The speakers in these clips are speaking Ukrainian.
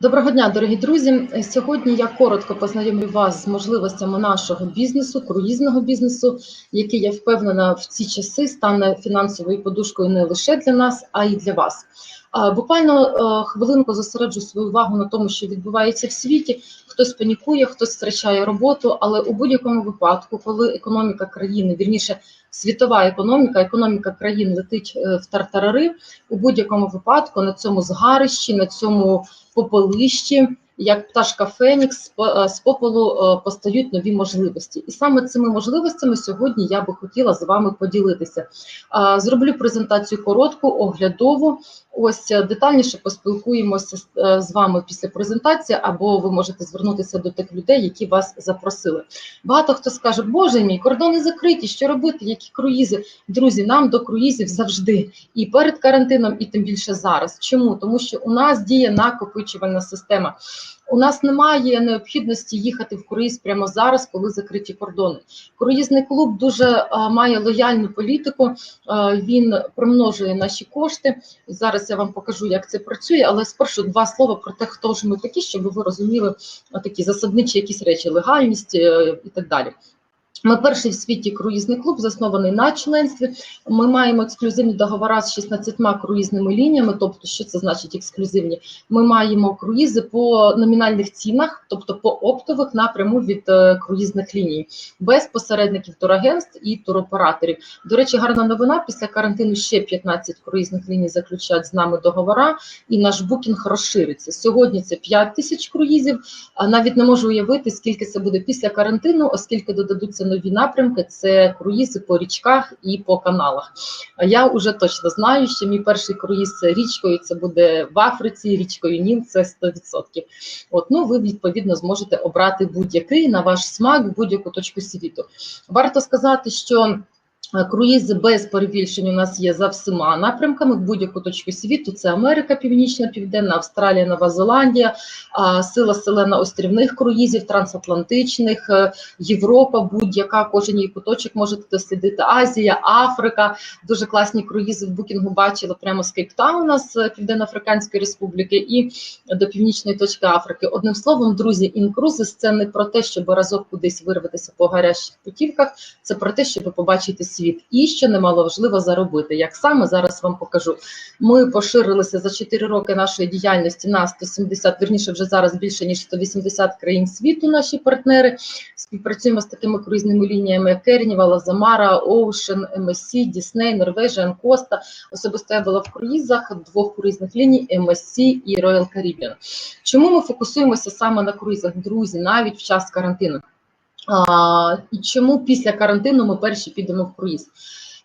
Доброго дня, дорогі друзі. Сьогодні я коротко познайомлю вас з можливостями нашого бізнесу, круїзного бізнесу, який я впевнена в ці часи стане фінансовою подушкою не лише для нас, а й для вас. Буквально е, хвилинку зосереджу свою увагу на тому, що відбувається в світі. Хтось панікує, хтось втрачає роботу, але у будь-якому випадку, коли економіка країни, вірніше, світова економіка, економіка країн летить е, в тартарари, у будь-якому випадку на цьому згарищі, на цьому попелищі, як пташка Фенікс, е, з попелу е, постають нові можливості. І саме цими можливостями сьогодні я би хотіла з вами поділитися. Зроблю презентацію коротку, оглядову. Ось е, детальніше поспілкуємося е, з вами після презентації, або ви можете звернутися до тих людей, які вас запросили. Багато хто скаже, боже мій, кордони закриті, що робити, які круїзи? Друзі, нам до круїзів завжди і перед карантином, і тим більше зараз. Чому? Тому що у нас діє накопичувальна система. У нас немає необхідності їхати в круїз прямо зараз, коли закриті кордони. Круїзний клуб дуже а, має лояльну політику. А, він примножує наші кошти. Зараз я вам покажу, як це працює, але спершу два слова про те, хто ж ми такі, щоб ви розуміли е, такі засадничі якісь речі, легальність е, і так далі. Ми перший в світі круїзний клуб, заснований на членстві. Ми маємо ексклюзивні договори з 16 круїзними лініями. Тобто, що це значить ексклюзивні? Ми маємо круїзи по номінальних цінах, тобто по оптових напряму від е, круїзних ліній, без посередників турагентств і туроператорів. До речі, гарна новина. Після карантину ще 15 круїзних ліній заключають з нами договора, і наш букінг розшириться. Сьогодні це 5 тисяч круїзів. А навіть не можу уявити, скільки це буде після карантину, оскільки додадуться нові напрямки. Це круїзи по річках і по каналах. А я вже точно знаю, що мій перший круїз річкою це буде в Африці, річкою Ніл, це 100%. От ну ви відповідно зможете обрати будь-який на ваш смак, будь-яку точку світу. Варто сказати, що. Е, Круїзи без перебільшень у нас є за всіма напрямками в будь-яку точку світу. Це Америка, Північна, Південна, Австралія, Нова Зеландія, сила селена острівних круїзів, трансатлантичних, е, Європа, будь-яка, кожен її куточок можете дослідити. Азія, Африка, дуже класні круїзи в букінгу бачила прямо з Кейптауна, з Південно-Африканської Республіки і до північної точки Африки. Одним словом, друзі, інкрузис це не про те, щоб разок кудись вирватися по гарячих путівках, це про те, щоб побачити світ. І що немало важливо заробити. Як саме зараз вам покажу. Ми поширилися за 4 роки нашої діяльності на 170, вірніше вже зараз більше ніж 180 країн світу. Наші партнери співпрацюємо з такими круїзними лініями, як Керніва, Лазамара, Оушен, МСC, Дісней, Норвежія, Коста. Особисто я була в круїзах двох круїзних ліній MSC і Royal Caribbean. Чому ми фокусуємося саме на круїзах, друзі, навіть в час карантину? І чому після карантину ми перші підемо в круїз?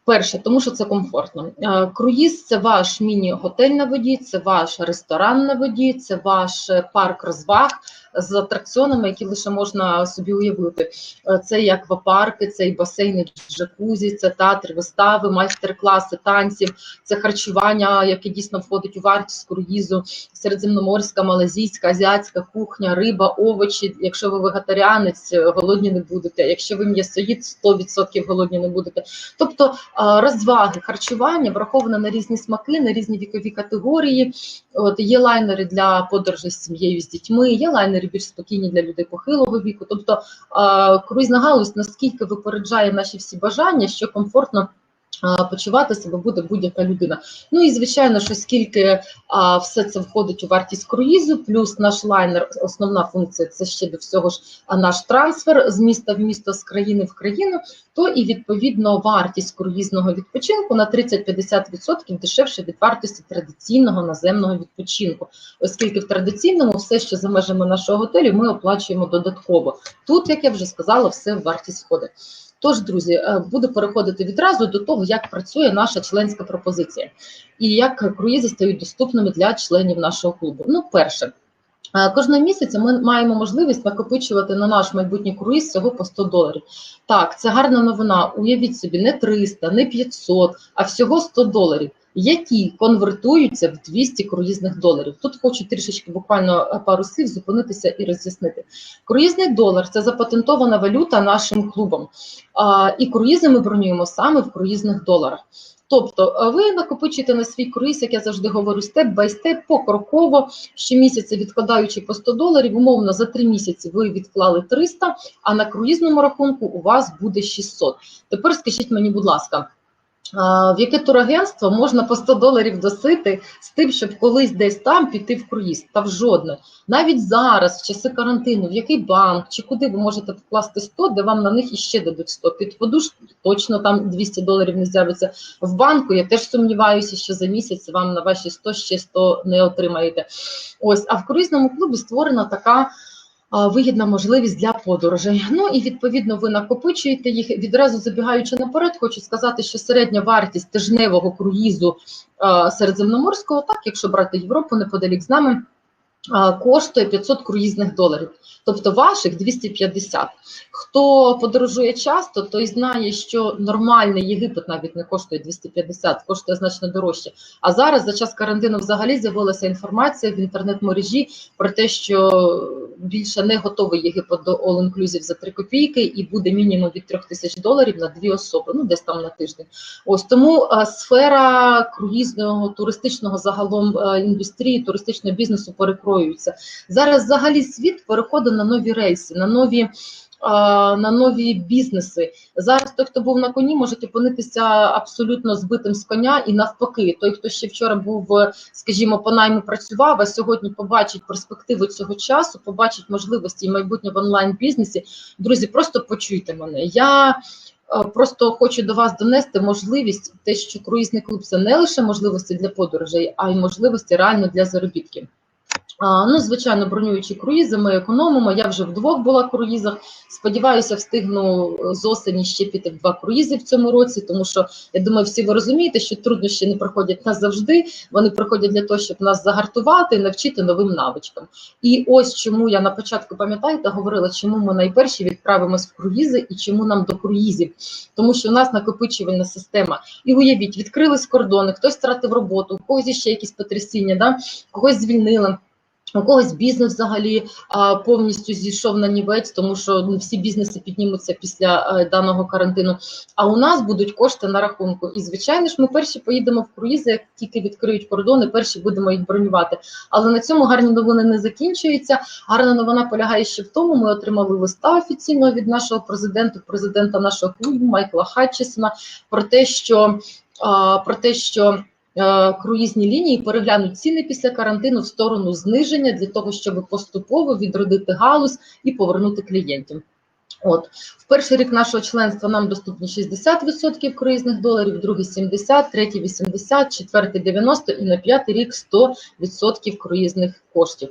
Перше, тому що це комфортно. Круїз це ваш міні-готель на воді, це ваш ресторан на воді, це ваш е, парк розваг з атракціонами, які лише можна собі уявити. Е, Це і аквапарки, це і басейни, джакузі, це театр, вистави, майстер-класи, танців, це харчування, яке дійсно входить у вартість круїзу, середземноморська, малазійська, азіатська кухня, риба, овочі. Якщо ви вегетаріанець, е, голодні не будете. Якщо ви м'ясоїд, 100% голодні не будете. Тобто розваги, харчування враховано на різні смаки, на різні вікові категорії. От є лайнери для подорожей з сім'єю з дітьми, є лайнери більш спокійні для людей похилого віку. Тобто а, круїзна галузь наскільки випереджає наші всі бажання, що комфортно. Почувати себе буде будь-яка людина. Ну і звичайно, що скільки а, все це входить у вартість круїзу, плюс наш лайнер, основна функція це ще до всього ж а, наш трансфер з міста в місто, з країни в країну, то і відповідно вартість круїзного відпочинку на 30-50% дешевше від вартості традиційного наземного відпочинку, оскільки в традиційному все, що за межами нашого готелю, ми оплачуємо додатково. Тут, як я вже сказала, все в вартість входить. Тож, друзі, е, буду переходити відразу до того, як працює наша членська пропозиція і як круїзи стають доступними для членів нашого клубу. Ну, перше. Е, Кожного місяця ми маємо можливість накопичувати на наш майбутній круїз всього по 100 доларів. Так, це гарна новина. Уявіть собі, не 300, не 500, а всього 100 доларів, які конвертуються в 200 круїзних доларів. Тут хочу трішечки буквально е, пару слів зупинитися і роз'яснити. Круїзний долар це запатентована валюта нашим клубом. А, І круїзи ми бронюємо саме в круїзних доларах. Тобто е, ви накопичуєте на свій круїз, як я завжди говорю, степ бай степ, покроково, щомісяця відкладаючи по 100 доларів, умовно за 3 місяці ви відклали 300, а на круїзному рахунку у вас буде 600. Тепер скажіть мені, будь ласка, в яке турагентство можна по 100 доларів досити з тим, щоб колись десь там піти в круїз? Та в жодне. Навіть зараз, в часи карантину, в який банк чи куди ви можете вкласти 100, де вам на них іще дадуть 100. Під подушку точно там 200 доларів не з'явиться. В банку я теж сумніваюся, що за місяць вам на ваші 100 ще 100 не отримаєте. Ось, а в круїзному клубі створена така вигідна можливість для подорожей. Ну і відповідно ви накопичуєте їх. Відразу забігаючи наперед, хочу сказати, що середня вартість тижневого круїзу середземноморського, так якщо брати Європу неподалік з нами. Коштує 500 круїзних доларів, тобто ваших 250. Хто подорожує часто, той знає, що нормальний Єгипет навіть не коштує 250, коштує значно дорожче. А зараз за час карантину взагалі з'явилася інформація в інтернет-мережі про те, що більше не готовий Єгипет до All Inclusive за 3 копійки, і буде мінімум від 3 тисяч доларів на дві особи, ну десь там на тиждень. Ось тому а, сфера круїзного туристичного загалом а, індустрії, туристичного бізнесу перекроюється. Зараз взагалі світ переходить на нові рейси, на нові. а, На нові бізнеси зараз той, хто був на коні, може опинитися абсолютно збитим з коня, і навпаки, той, хто ще вчора був, скажімо, по найму працював, а сьогодні побачить перспективу цього часу, побачить можливості і майбутнє в онлайн бізнесі. Друзі, просто почуйте мене. Я е, Просто хочу до вас донести можливість, те, що круїзний клуб це не лише можливості для подорожей, а й можливості реально для заробітків. Ну, звичайно, бронюючи круїзи, ми економимо. Я вже вдвох була круїзах. Сподіваюся, встигну з осені ще піти в два круїзи в цьому році, тому що я думаю, всі ви розумієте, що труднощі не приходять нас завжди. Вони приходять для того, щоб нас загартувати навчити новим навичкам. І ось чому я на початку пам'ятаєте, говорила, чому ми найперші відправимось в круїзи і чому нам до круїзів, тому що у нас накопичувальна система. І уявіть, відкрились кордони, хтось втратив роботу, у когось ще якісь потрясіння, да? когось звільнили. У когось бізнес взагалі повністю зійшов на нівець, тому що ну, всі бізнеси піднімуться після а, даного карантину. А у нас будуть кошти на рахунку. І звичайно ж, ми перші поїдемо в круїзи, як тільки відкриють кордони, перші будемо їх бронювати. Але на цьому гарні новини не закінчуються. Гарна новина полягає ще в тому. Ми отримали листа офіційного від нашого президента, президента нашого клубу Майкла Хатчесона, про те, що про те, що Е, круїзні лінії переглянуть ціни після карантину в сторону зниження для того, щоб поступово відродити галузь і повернути клієнтів. От в перший рік нашого членства нам доступні 60% круїзних доларів, другий 70%, третій 80%, четвертий 90% і на п'ятий рік 100% круїзних коштів.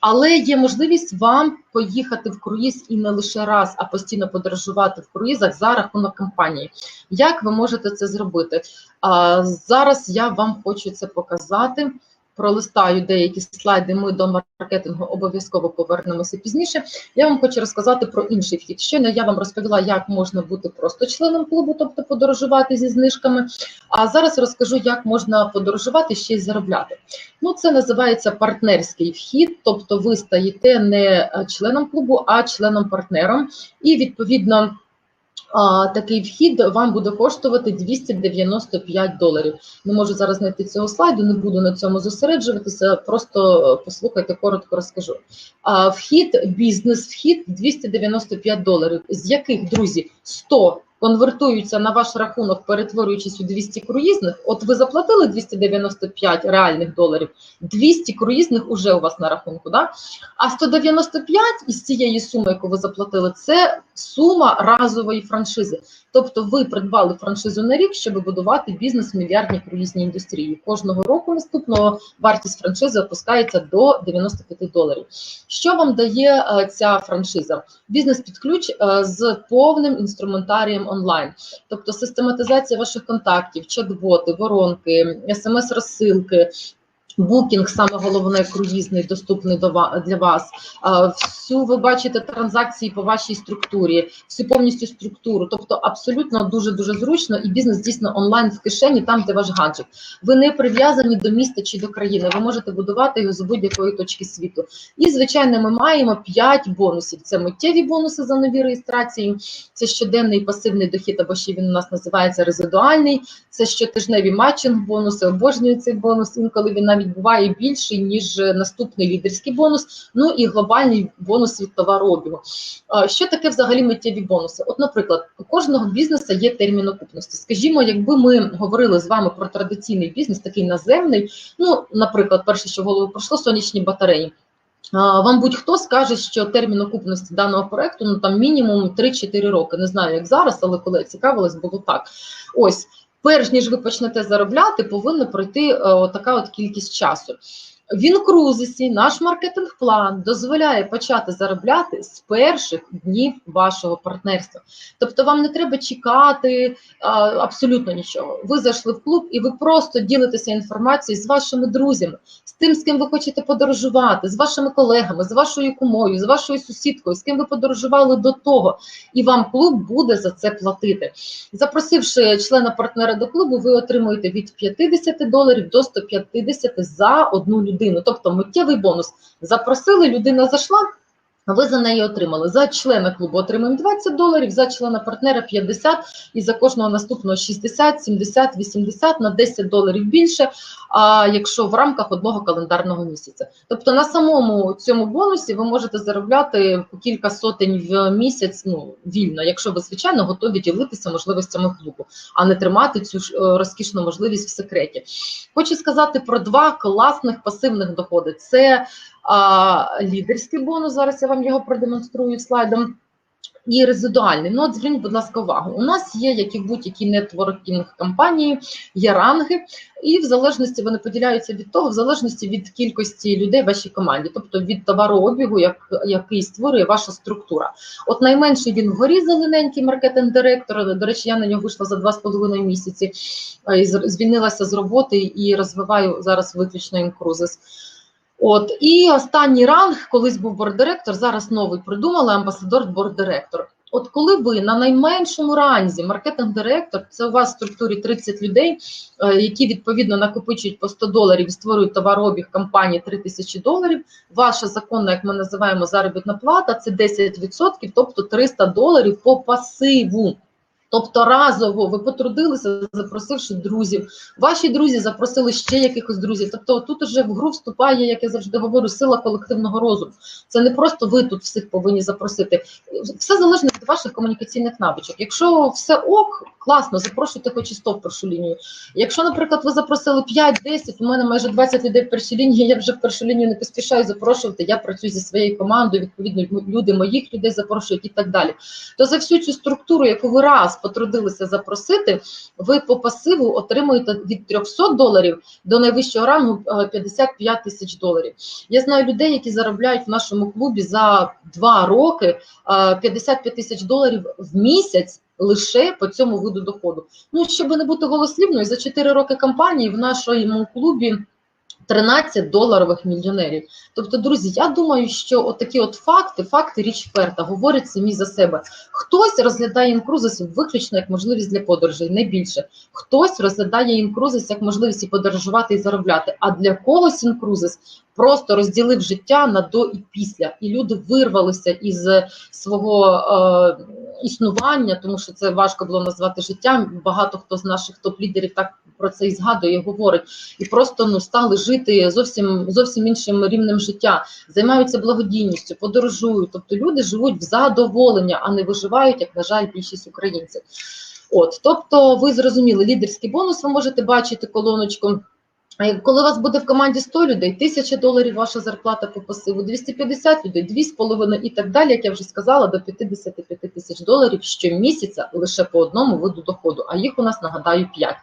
Але є можливість вам поїхати в круїз і не лише раз, а постійно подорожувати в круїзах за рахунок компанії. Як ви можете це зробити? А, Зараз я вам хочу це показати пролистаю деякі слайди. Ми до маркетингу обов'язково повернемося пізніше. Я вам хочу розказати про інший вхід. Щойно я вам розповіла, як можна бути просто членом клубу, тобто подорожувати зі знижками. А зараз розкажу, як можна подорожувати ще й заробляти. Ну, це називається партнерський вхід, тобто ви стаєте не членом клубу, а членом партнером, і відповідно такий вхід вам буде коштувати 295 доларів. Не можу зараз знайти цього слайду, не буду на цьому зосереджуватися. Просто послухайте, коротко розкажу. А, Вхід, бізнес-вхід 295 доларів, з яких друзі 100 конвертуються на ваш рахунок, перетворюючись у 200 круїзних. От ви заплатили 295 реальних доларів, 200 круїзних уже у вас на рахунку. Да? А 195 із цієї суми, яку ви заплатили, це сума разової франшизи. Тобто ви придбали франшизу на рік, щоб будувати бізнес в мільярдній круїзній індустрії. Кожного року наступного вартість франшизи опускається до 95 доларів. Що вам дає е, ця франшиза? Бізнес під ключ е, з повним інструментарієм онлайн, тобто систематизація ваших контактів, чат-боти, воронки, смс-розсилки. Букінг, саме головне круїзний, доступний до для вас. Всю ви бачите транзакції по вашій структурі, всю повністю структуру. Тобто абсолютно дуже дуже зручно, і бізнес дійсно онлайн в кишені, там де ваш гаджет. Ви не прив'язані до міста чи до країни. Ви можете будувати його з будь-якої точки світу. І звичайно, ми маємо 5 бонусів. Це миттєві бонуси за нові реєстрації, це щоденний пасивний дохід, або ще він у нас називається резидуальний. Це щотижневі матчинг бонуси. Обожнюю цей бонус. Інколи він навіть буває більший ніж наступний лідерський бонус. Ну і глобальний бонус від товарообігу. Що таке взагалі миттєві бонуси? От, наприклад, у кожного бізнесу є термін окупності. Скажімо, якби ми говорили з вами про традиційний бізнес, такий наземний. Ну, наприклад, перше, що в голову пройшло, сонячні батареї. Вам будь-хто скаже, що термін окупності даного проекту ну там мінімум 3-4 роки. Не знаю, як зараз, але коли я цікавилась, було так. Ось, перш ніж ви почнете заробляти, повинна пройти е, така от кількість часу. В інкрузисі наш маркетинг-план дозволяє почати заробляти з перших днів вашого партнерства. Тобто вам не треба чекати а, абсолютно нічого. Ви зайшли в клуб і ви просто ділитеся інформацією з вашими друзями, з тим, з ким ви хочете подорожувати, з вашими колегами, з вашою кумою, з вашою сусідкою, з ким ви подорожували до того, і вам клуб буде за це платити. Запросивши члена партнера до клубу, ви отримуєте від 50 доларів до 150 за одну людину. Тобто миттєвий бонус. Запросили, людина зайшла. Ви за неї отримали. За члена клубу отримуємо 20 доларів, за члена партнера 50 і за кожного наступного 60, 70, 80 на 10 доларів більше, а якщо в рамках одного календарного місяця. Тобто на самому цьому бонусі ви можете заробляти кілька сотень в місяць ну, вільно, якщо ви, звичайно, готові ділитися можливостями клубу, а не тримати цю е, розкішну можливість в секреті. Хочу сказати про два класних пасивних доходи. Це лідерський бонус. Зараз я вам його продемонструю слайдом. І резидуальний. Ну, от зверніть, будь ласка, увагу. У нас є, як і будь-якій нетворкінг компанії, є ранги, і в залежності вони поділяються від того, в залежності від кількості людей в вашій команді, тобто від товарообігу, як, який створює ваша структура. От найменший він вгорі зелененький маркетинг-директор. До речі, я на нього вийшла за два з половиною місяці, і звільнилася з роботи і розвиваю зараз виключно інкрузис. От і останній ранг, колись був бордиректор, зараз новий придумали амбасадор бордиректор. От коли ви на найменшому ранзі маркетинг-директор, це у вас в структурі 30 людей, е, які відповідно накопичують по 100 доларів і створюють товарообіг компанії 3 тисячі доларів. Ваша законна, як ми називаємо, заробітна плата це 10%, тобто 300 доларів по пасиву. Тобто разово ви потрудилися, запросивши друзів. Ваші друзі запросили ще якихось друзів. Тобто тут уже в гру вступає, як я завжди говорю, сила колективного розуму. Це не просто ви тут всіх повинні запросити. Все залежно від ваших комунікаційних навичок. Якщо все ок, класно, запрошуйте хоч і 100 в першу лінію. Якщо, наприклад, ви запросили 5-10, у мене майже 20 людей в першій лінії, я вже в першу лінію не поспішаю запрошувати. Я працюю зі своєю командою, відповідно, люди моїх людей запрошують і так далі. То за всю цю структуру, яку ви раз потрудилися запросити, ви по пасиву отримуєте від 300 доларів до найвищого рангу е, 55 тисяч доларів. Я знаю людей, які заробляють в нашому клубі за два роки е, 55 тисяч доларів в місяць. Лише по цьому виду доходу. Ну щоб не бути голослівною, за 4 роки кампанії в нашому клубі 13 доларових мільйонерів. Тобто, друзі, я думаю, що от такі от факти, факти річ перта, говорять самі за себе. Хтось розглядає інкрузис виключно як можливість для подорожей, не більше. Хтось розглядає інкрузис як можливість і подорожувати і заробляти. А для когось інкрузис просто розділив життя на до і після, і люди вирвалися із свого е, існування, тому що це важко було назвати життям. Багато хто з наших топ-лідерів так про це і згадує, і говорить, і просто ну стали жити зовсім зовсім іншим рівнем життя, займаються благодійністю, подорожують. Тобто люди живуть в задоволення, а не виживають, як на жаль, більшість українців. От, тобто, ви зрозуміли, лідерський бонус, ви можете бачити колоночку. Коли у вас буде в команді 100 людей, 1000 доларів ваша зарплата по пасиву, 250 людей, 2,5 і так далі, як я вже сказала, до 55 тисяч доларів щомісяця лише по одному виду доходу, а їх у нас, нагадаю, 5.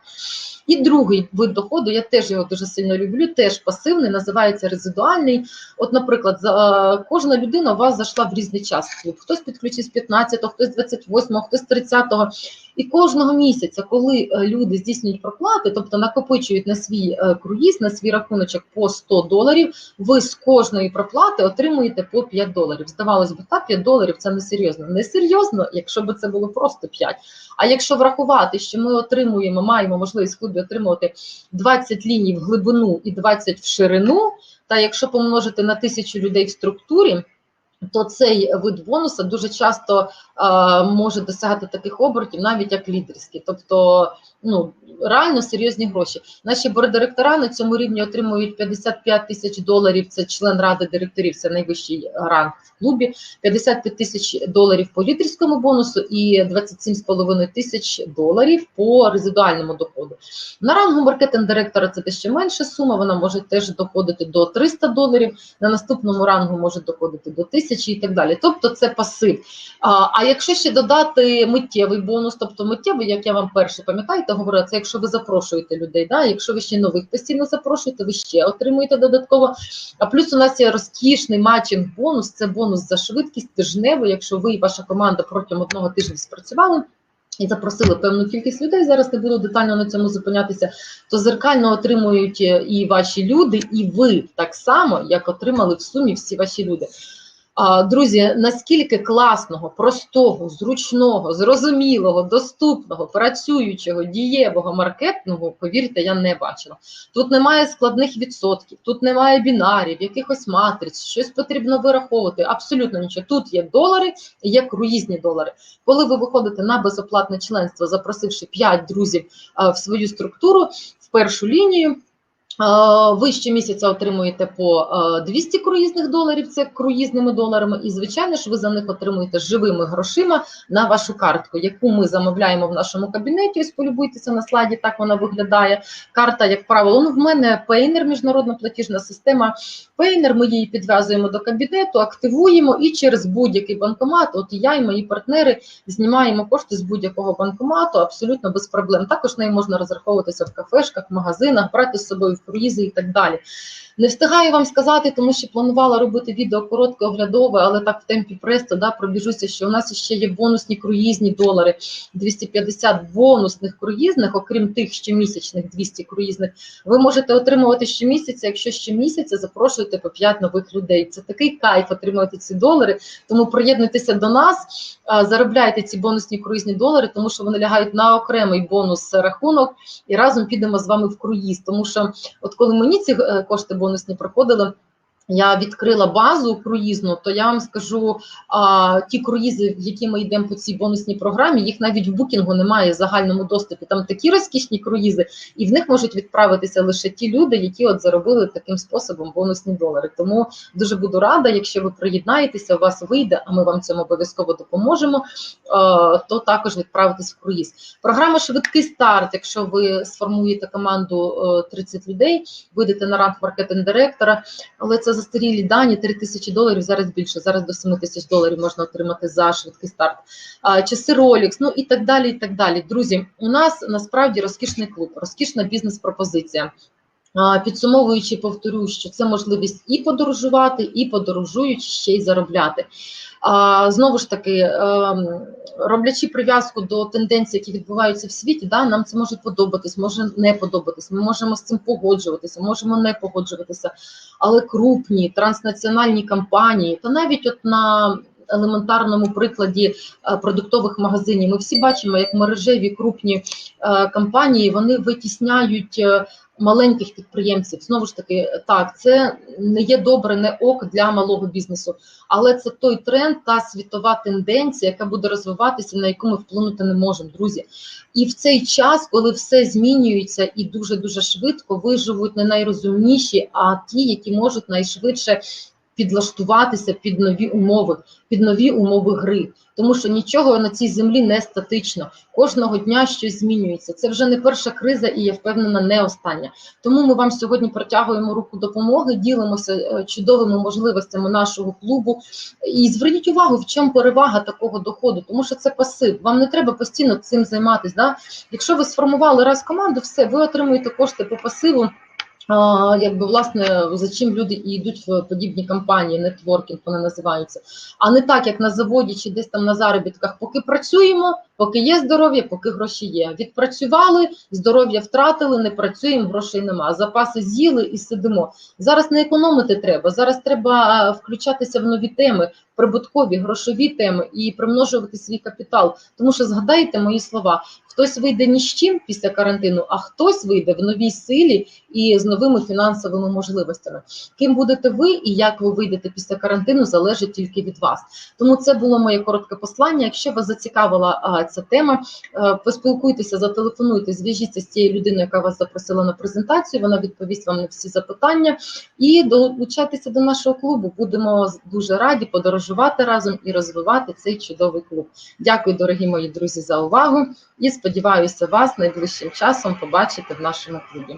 І другий вид доходу, я теж його дуже сильно люблю, теж пасивний, називається резидуальний. От, наприклад, за, е, кожна людина у вас зайшла в різний час. Хтось підключив з 15-го, хтось з 28-го, хтось з 30-го. І кожного місяця, коли е, люди здійснюють проплати, тобто накопичують на свій е, круїз, на свій рахуночок по 100 доларів, ви з кожної проплати отримуєте по 5 доларів. Здавалось би, так, 5 доларів це не серйозно. Не серйозно, якщо б це було просто 5. А якщо врахувати, що ми отримуємо, маємо можливість в клубі отримувати 20 ліній в глибину і 20 в ширину, та якщо помножити на тисячу людей в структурі, то цей вид бонуса дуже часто е, може досягати таких обертів, навіть як лідерський. Тобто, ну реально серйозні гроші. Наші бордиректора на цьому рівні отримують 55 тисяч доларів. Це член ради директорів, це найвищий ранг в клубі. 55 тисяч доларів по лідерському бонусу і 27,5 тисяч доларів по резидуальному доходу. На рангу маркетинг-директора це дещо менша сума. Вона може теж доходити до 300 доларів. На наступному рангу може доходити до 1000 і так далі. Тобто це пасив. А, а якщо ще додати миттєвий бонус, тобто миттєвий, як я вам перше пам'ятаєте, говорила, це якщо ви запрошуєте людей, да? якщо ви ще нових постійно запрошуєте, ви ще отримуєте додатково. А плюс у нас є розкішний матчинг бонус, це бонус за швидкість тижневий, якщо ви і ваша команда протягом одного тижня спрацювали. І запросили певну кількість людей. Зараз не буду детально на цьому зупинятися. То зеркально отримують і ваші люди, і ви так само, як отримали в сумі всі ваші люди. Друзі, наскільки класного, простого, зручного, зрозумілого, доступного, працюючого, дієвого маркетингу, повірте, я не бачила. Тут немає складних відсотків, тут немає бінарів, якихось матриць, щось потрібно вираховувати. Абсолютно нічого. Тут є долари, є круїзні долари. Коли ви виходите на безоплатне членство, запросивши 5 друзів в свою структуру, в першу лінію. Ви щомісяця отримуєте по 200 круїзних доларів, це круїзними доларами, і звичайно ж ви за них отримуєте живими грошима на вашу картку, яку ми замовляємо в нашому кабінеті. Ось полюбуйтеся на слайді, так вона виглядає. Карта, як правило, ну в мене Payoneer, міжнародна платіжна система. Payoneer, ми її підв'язуємо до кабінету, активуємо і через будь-який банкомат. От я і мої партнери знімаємо кошти з будь-якого банкомату, абсолютно без проблем. Також нею можна розраховуватися в кафешках, в брати з собою круїзи і так далі. Не встигаю вам сказати, тому що планувала робити відео коротке оглядове, але так в темпі престо да, пробіжуся, що у нас ще є бонусні круїзні долари, 250 бонусних круїзних, окрім тих щомісячних 200 круїзних. Ви можете отримувати щомісяця, якщо щомісяця запрошуєте по 5 нових людей. Це такий кайф отримувати ці долари. Тому приєднуйтеся до нас, заробляйте ці бонусні круїзні долари, тому що вони лягають на окремий бонус рахунок, і разом підемо з вами в круїз. Тому що, от коли мені ці е, кошти бонусні проходили. Я відкрила базу круїзну, то я вам скажу, а, ті круїзи, в які ми йдемо по цій бонусній програмі, їх навіть в букінгу немає в загальному доступі. Там такі розкішні круїзи, і в них можуть відправитися лише ті люди, які от заробили таким способом бонусні долари. Тому дуже буду рада, якщо ви приєднаєтеся, у вас вийде, а ми вам цьому обов'язково допоможемо. А, то також відправитись в круїз. Програма Швидкий старт. Якщо ви сформуєте команду 30 людей, вийдете на ранг маркетинг директора, але це застарілі дані 3 тисячі доларів, зараз більше, зараз до 7 тисяч доларів можна отримати за швидкий старт. А, часи Rolex, ну і так далі. і так далі. Друзі, у нас насправді розкішний клуб, розкішна бізнес-пропозиція. Підсумовуючи, повторю, що це можливість і подорожувати, і подорожуючи ще й заробляти. Знову ж таки, ем, роблячи прив'язку до тенденцій, які відбуваються в світі, да, нам це може подобатись, може не подобатись. Ми можемо з цим погоджуватися, можемо не погоджуватися. Але крупні транснаціональні компанії, та навіть от на елементарному прикладі е, продуктових магазинів, ми всі бачимо, як мережеві крупні компанії вони витісняють. Е, маленьких підприємців. Знову ж таки, так, це не є добре, не ок для малого бізнесу, але це той тренд, та світова тенденція, яка буде розвиватися, на яку ми вплинути не можемо, друзі. І в цей час, коли все змінюється і дуже дуже швидко, виживуть не найрозумніші, а ті, які можуть найшвидше підлаштуватися під нові умови, під нові умови гри, тому що нічого на цій землі не статично. Кожного дня щось змінюється. Це вже не перша криза, і я впевнена, не остання. Тому ми вам сьогодні протягуємо руку допомоги, ділимося е, чудовими можливостями нашого клубу. І зверніть увагу, в чому перевага такого доходу, тому що це пасив. Вам не треба постійно цим займатися. Да? Якщо ви сформували раз команду, все ви отримуєте кошти по пасиву якби власне за чим люди і йдуть в подібні кампанії, нетворкінг вони називаються, а не так, як на заводі чи десь там на заробітках, поки працюємо, поки є здоров'я, поки гроші є. Відпрацювали, здоров'я втратили, не працюємо, грошей нема. Запаси з'їли і сидимо. Зараз не економити треба. Зараз треба включатися в нові теми, прибуткові, грошові теми і примножувати свій капітал. Тому що згадайте мої слова: хтось вийде ні з чим після карантину, а хтось вийде в новій силі і з новими фінансовими можливостями. Ким будете ви і як ви вийдете після карантину, залежить тільки від вас. Тому це було моє коротке послання. Якщо вас зацікавила а, ця тема, е, поспілкуйтеся, зателефонуйте, зв'яжіться з тією людиною, яка вас запросила на презентацію. Вона відповість вам на всі запитання і долучайтеся до нашого клубу. Будемо дуже раді подорожувати разом і розвивати цей чудовий клуб. Дякую, дорогі мої друзі, за увагу і сподіваюся вас найближчим часом побачити в нашому клубі.